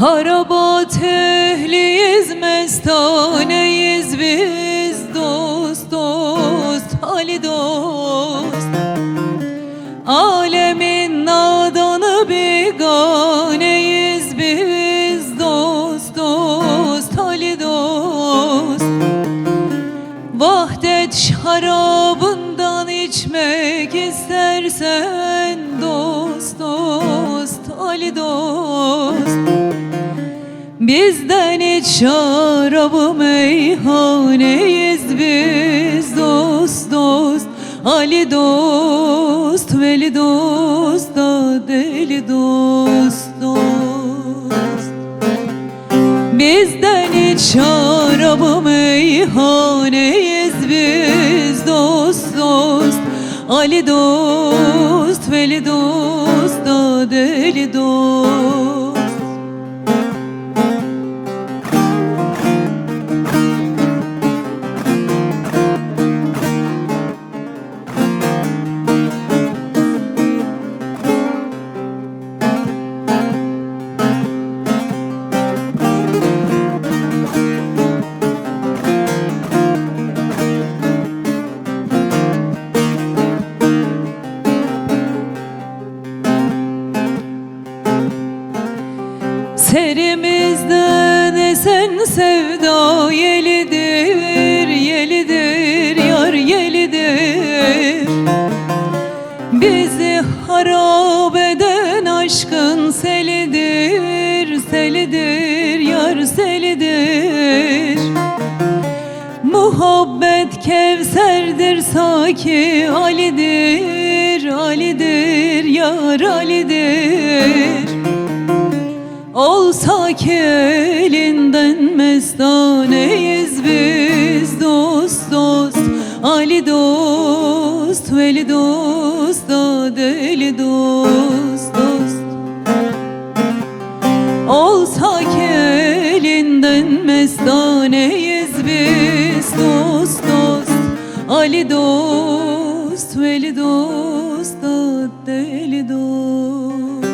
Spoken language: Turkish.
Harabat ehliyiz mestaneyiz biz. Dost dost Ali dost. Alemin nadanı biganeyiz biz. Dost dost Ali dost. Vahdet şarabından içmek istersen. Dost dost Ali dost Bizden iç şarabı meyhaneyiz biz. Dost dost Ali dost veli dost da deli dost dost. Bizden iç şarabı meyhaneyiz biz. Dost dost Ali dost veli dost da deli dost Serimizden esen sevda yelidir, yelidir, yar yelidir. Bizi harap eden aşkın selidir, selidir, yar selidir. Muhabbet Kevser'dir saki Ali'dir, Ali'dir, yar Ali'dir Ki elinden mestaneyiz biz. Dost dost Ali dost veli dost da deli dost dost. Olsa elinden mestaneyiz biz. Dost dost Ali dost veli dost da dost